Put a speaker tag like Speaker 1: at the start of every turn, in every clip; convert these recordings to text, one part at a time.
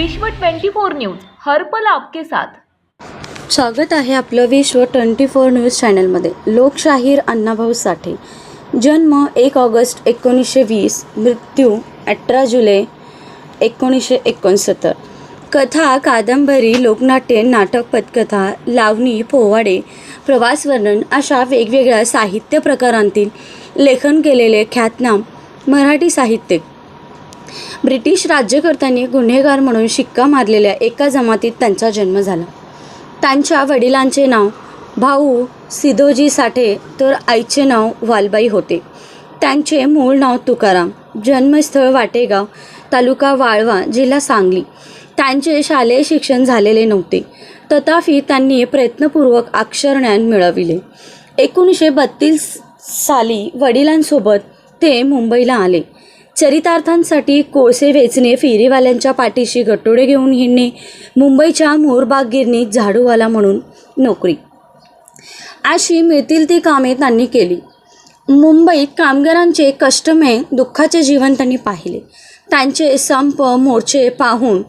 Speaker 1: विश्व 24 न्यूज हरपल आपके साथ.
Speaker 2: स्वागत आहे आपलं विश्व ट्वेंटी फोर न्यूज चॅनलमध्ये. लोकशाहीर अण्णाभाऊ साठे. जन्म एक ऑगस्ट एकोणीसशे वीस मृत्यू अठरा जुलै एकोणीसशे एकोणसत्तर. कथा कादंबरी लोकनाट्य नाटक पदकथा लावणी पोवाडे प्रवासवर्णन अशा वेगवेगळ्या साहित्य प्रकारांतील लेखन केलेले ख्यातनाम मराठी साहित्यिक. ब्रिटिश राज्यकर्त्यांनी गुन्हेगार म्हणून शिक्का मारलेल्या एका जमातीत त्यांचा जन्म झाला. त्यांच्या वडिलांचे नाव भाऊ सिधोजी साठे तर आईचे नाव वालबाई होते. त्यांचे मूळ नाव तुकाराम. जन्मस्थळ वाटेगाव तालुका वाळवा जिल्हा सांगली. त्यांचे शालेय शिक्षण झालेले नव्हते. तथापि त्यांनी प्रयत्नपूर्वक अक्षरज्ञान मिळविले. एकोणीसशे बत्तीस साली वडिलांसोबत ते मुंबईला आले. चरितार्थांसाठी कोळसे वेचणे फेरीवाल्यांच्या पाठीशी गटोडे घेऊन हिंडणे मुंबईच्या मोरबाग गिरणीत झाडूवाला म्हणून नोकरी. अशी मिळतील ती कामे त्यांनी केली. मुंबईत कामगारांचे कष्टमय दुःखाचे जीवन त्यांनी पाहिले. त्यांचे संप मोर्चे पाहून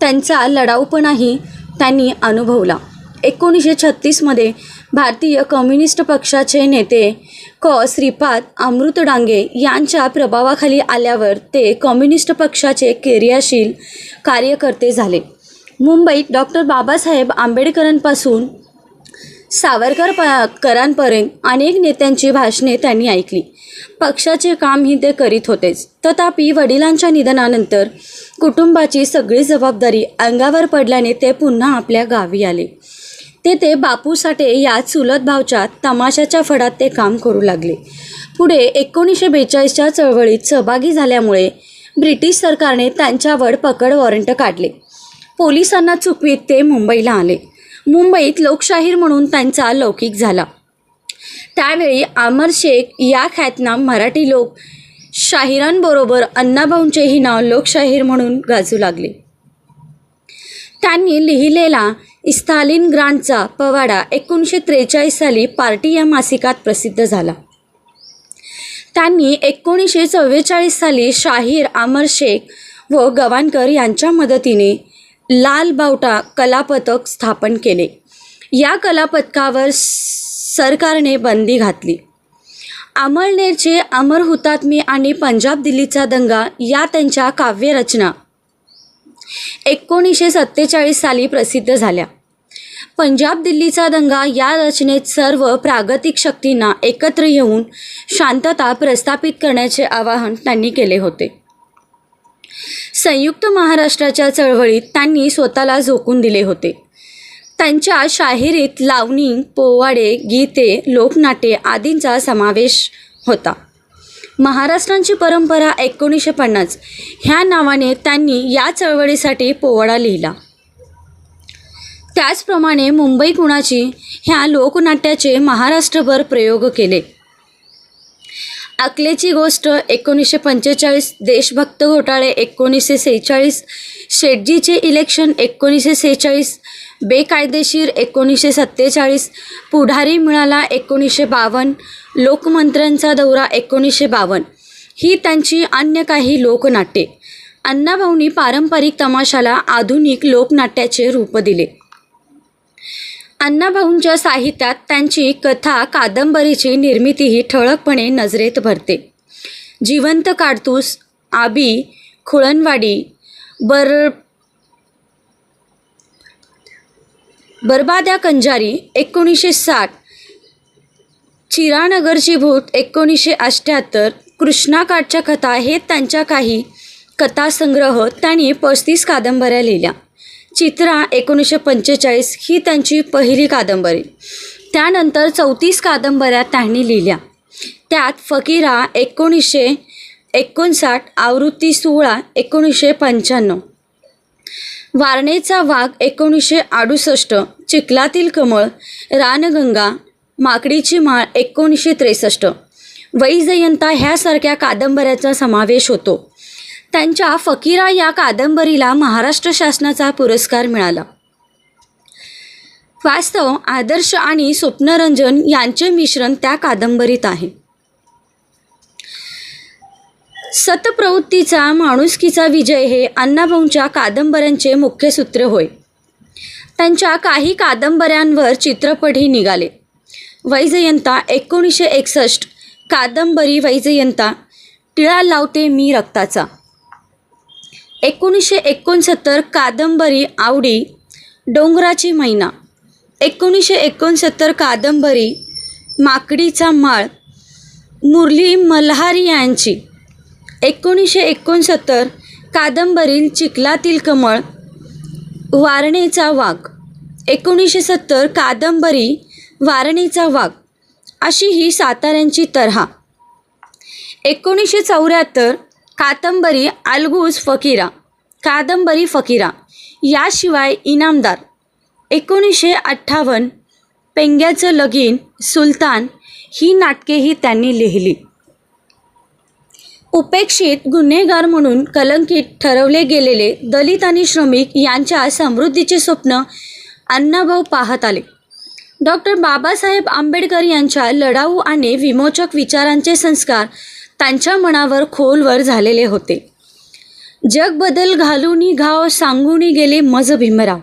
Speaker 2: त्यांचा लढाऊपणाही त्यांनी अनुभवला. एकोणीसशे छत्तीसमध्ये भारतीय कम्युनिस्ट पक्षाचे नेते क. श्रीपाद अमृत डांगे यांच्या प्रभावाखाली आल्यावर ते कम्युनिस्ट पक्षाचे क्रियाशील कार्यकर्ते झाले. मुंबईत डॉक्टर बाबासाहेब आंबेडकरांपासून सावरकर प करांपर्यंत अनेक नेत्यांची भाषणे त्यांनी ऐकली. पक्षाचे कामही ते करीत होतेच. तथापि वडिलांच्या निधनानंतर कुटुंबाची सगळी जबाबदारी अंगावर पडल्याने ते पुन्हा आपल्या गावी आले. तेथे बापू साठे या चुलत भावच्या तमाशाच्या फडात ते काम करू लागले. पुढे एकोणीसशे बेचाळीसच्या चळवळीत सहभागी झाल्यामुळे ब्रिटिश सरकारने त्यांच्यावर पकड वॉरंट काढले. पोलिसांना चुकवीत ते मुंबईला आले. मुंबईत लोकशाहीर म्हणून त्यांचा लौकिक झाला. त्यावेळी अमर शेख या ख्यातनाम मराठी लोक शाहिरांबरोबर अण्णाभाऊंचेही नाव लोकशाहीर म्हणून गाजू लागले. त्यांनी लिहिलेला इस्तालिन ग्रांटचा पवाडा एकोणीसशे त्रेचाळीस साली पार्टी या मासिकात प्रसिद्ध झाला. त्यांनी एकोणीसशे चव्वेचाळीस साली शाहीर अमर शेख व गवानकर यांच्या मदतीने लाल बावटा कलापथक स्थापन केले. या कलापथकावर सरकारने बंदी घातली. अमळनेरचे अमर हुतात्मे आणि पंजाब दिल्लीचा दंगा या त्यांच्या काव्यरचना एकोणीसशे सत्तेचाळीस साली प्रसिद्ध झाल्या. पंजाब दिल्लीचा दंगा या रचनेत सर्व प्रागतिक शक्तींना एकत्र येऊन शांतता प्रस्थापित करण्याचे आवाहन त्यांनी केले होते. संयुक्त महाराष्ट्राच्या चळवळीत त्यांनी स्वतःला झोकून दिले होते. त्यांच्या शाहिरीत लावणी पोवाडे गीते लोकनाट्ये आदींचा समावेश होता. महाराष्ट्रांची परंपरा एकोणीसशे पन्नास. ह्या नावाने त्यांनी या चळवळीसाठी पोवाडा लिहिला. त्याचप्रमाणे मुंबई कुणाची? ह्या लोकनाट्याचे महाराष्ट्रभर प्रयोग केले. अकलेची गोष्ट एकोणीसशे पंचेचाळीस देशभक्त घोटाळे एकोणीसशे सेहेचाळीस शेटजीचे इलेक्शन एकोणीसशे सेहेचाळीस बेकायदेशीर एकोणीसशे सत्तेचाळीस पुढारी मिळाला एकोणीसशे बावन्न लोकमंत्र्यांचा दौरा एकोणीसशे बावन्न. ही त्यांची अन्य काही लोकनाट्ये. अण्णाभाऊंनी पारंपरिक तमाशाला आधुनिक लोकनाट्याचे रूप दिले. अण्णाभाऊंच्या साहित्यात त्यांची कथा कादंबरीची निर्मितीही ठळकपणे नजरेत भरते. जिवंत काडतूस आबी खुळणवाडी बर बरबाद्या कंजारी एकोणीसशे साठ चिरानगरची भूत एकोणीसशे अठ्ठ्याहत्तर कृष्णाकाठच्या कथा हे त्यांच्या काही कथासंग्रह त्यांनी पस्तीस कादंबऱ्या लिहिल्या. चित्रा एकोणीसशे पंचेचाळीस ही त्यांची पहिली कादंबरी. त्यानंतर चौतीस कादंबऱ्या त्यांनी लिहिल्या. त्यात फकीरा एकोणीसशे एकोणसाठ आवृत्ती सोळा एकोणीसशे पंच्याण्णव. वारणेचा वाघ एकोणीसशे अडुसष्ट चिखलातील कमळ रानगंगा माकडीची माळ एकोणीसशे त्रेसष्ट. वैजयंता ह्यासारख्या कादंबऱ्याचा समावेश होतो. त्यांच्या फकीरा या कादंबरीला महाराष्ट्र शासनाचा पुरस्कार मिळाला. वास्तव आदर्श आणि स्वप्नरंजन यांचे मिश्रण त्या कादंबरीत आहे. सतप्रवृत्तीचा माणुसकीचा विजय हे अण्णाभाऊंच्या कादंबऱ्यांचे मुख्य सूत्र होय. त्यांच्या काही कादंबऱ्यांवर चित्रपटही निघाले. वैजयंता एकोणीसशे एकसष्ट कादंबरी वैजयंता टिळा लावते मी रक्ताचा. एकोणीसशे एकोणसत्तर कादंबरी आवडी डोंगराची मैना. एकोणीसशे एकोणसत्तर कादंबरी माकडीचा माळ. मुरली मल्हारी यांची. एकोणीसशे एकोणसत्तर कादंबरी चिखलातील कमळ. वारणेचा वाघ. एकोणीसशे सत्तर कादंबरी वारणेचा वाघ. अशी ही साताऱ्यांची तऱ्हा एकोणीसशे चौऱ्याहत्तर कादंबरी अलगूज फकीरा कादंबरी फकीरा. याशिवाय इनामदार. एकोणीसशे अठ्ठावन्न पेंग्याचं लगीन सुलतान ही नाटकेही त्यांनी लिहिली. उपेक्षित गुन्हेगार म्हणून कलंकित ठरवले गेलेले दलित आणि श्रमिक यांच्या समृद्धीचे स्वप्न अण्णाभाऊ पाहत आले. डॉक्टर बाबासाहेब आंबेडकर यांच्या लढाऊ आणि विमोचक विचारांचे संस्कार त्यांच्या मनावर खोलवर झालेले होते. जग बदल घालूनी घाव सांगूनी गेले मज भीमराव.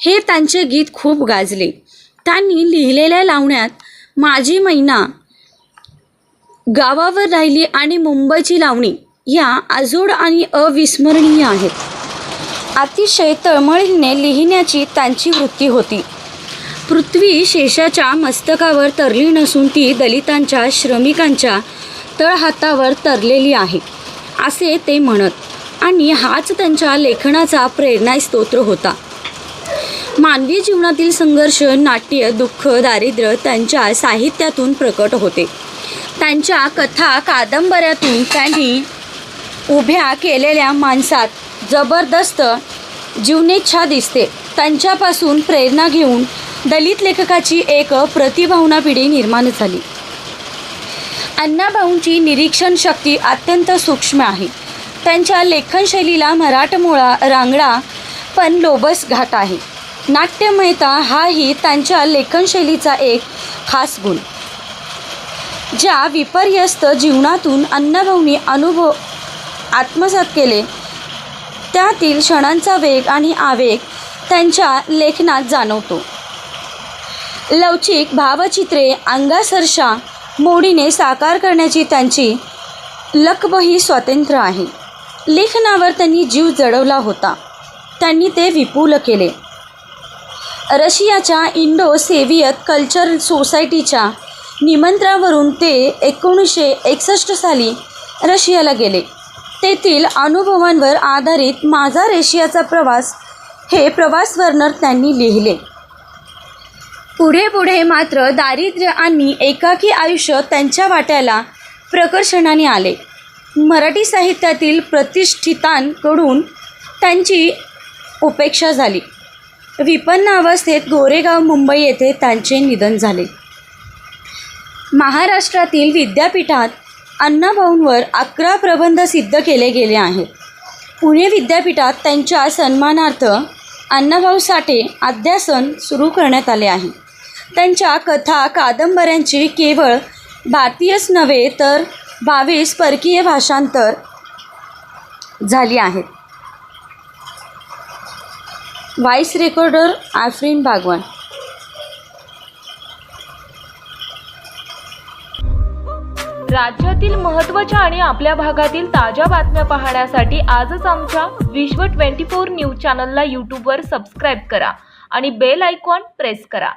Speaker 2: हे त्यांचे गीत खूप गाजले. त्यांनी लिहिलेल्या लावण्यात माझी मैना गावावर राहिली आणि मुंबईची लावणी या अजोड आणि अविस्मरणीय आहेत. अतिशय तळमळीने लिहिण्याची त्यांची वृत्ती होती. पृथ्वी शेषाच्या मस्तकावर तरली नसून ती दलितांच्या श्रमिकांच्या तळहातावर तरलेली आहे असे ते म्हणत आणि हाच त्यांच्या लेखनाचा प्रेरणास्त्रोत होता. मानवी जीवनातील संघर्ष नाट्य दुःख दारिद्र्य त्यांच्या साहित्यातून प्रकट होते. त्यांच्या कथा कादंबऱ्यातून त्यांनी उभ्या केलेल्या माणसात जबरदस्त जीवनेच्छा दिसते. त्यांच्यापासून प्रेरणा घेऊन दलित लेखकाची एक प्रतिभावना पिढी निर्माण झाली. अण्णाभाऊंची निरीक्षण शक्ती अत्यंत सूक्ष्म आहे. त्यांच्या लेखनशैलीला मराठमोळा रांगडा पण लोबस घाट आहे. नाट्यमयता हाही त्यांच्या लेखनशैलीचा एक खास गुण. ज्या विपर्यस्त जीवनातून अण्णाभाऊंनी अनुभव आत्मसात केले त्यातील क्षणांचा वेग आणि आवेग त्यांच्या लेखनात जाणवतो. लवचिक भावचित्रे अंगासरशा मोडीने साकार करण्याची त्यांची लकबही स्वातंत्र्य आहे. लेखनावर त्यांनी जीव जडवला होता. त्यांनी ते विपुल केले. रशियाच्या इंडो सेव्हियत कल्चर सोसायटीच्या निमंत्रणावरून ते एकोणीसशे एकसष्ट साली रशियाला गेले. तेथील अनुभवांवर आधारित माझा रशियाचा प्रवास हे प्रवास वर्णर त्यांनी लिहिले. पुढे पुढे मात्र दारिद्र्य आणि एकाकी आयुष्य त्यांच्या वाट्याला प्रकर्षणाने आले. मराठी साहित्यातील प्रतिष्ठितांकडून त्यांची उपेक्षा झाली. विपन्न अवस्थेत गोरेगाव मुंबई येथे त्यांचे निधन झाले. महाराष्ट्रातील विद्यापीठात अण्णाभाऊंवर अकरा प्रबंध सिद्ध केले गेले आहेत. पुणे विद्यापीठात त्यांच्या सन्मानार्थ अण्णाभाऊ साठे अध्यासन सुरू करण्यात आले आहे. त्यांच्या कथा कादंबऱ्यांची केवळ भारतीयच नव्हे तर बावीस परकीय भाषांतर झाली आहेत. Voice recorder Afreen Bagwan.
Speaker 1: राज्यातील महत्त्वाच्या आणि आपल्या भागातील ताज्या बातम्या पाहण्यासाठी आजच आमच्या विश्व ट्वेंटी फोर न्यूज चॅनलला यूट्यूबवर सबस्क्राईब करा आणि बेल आयकॉन प्रेस करा.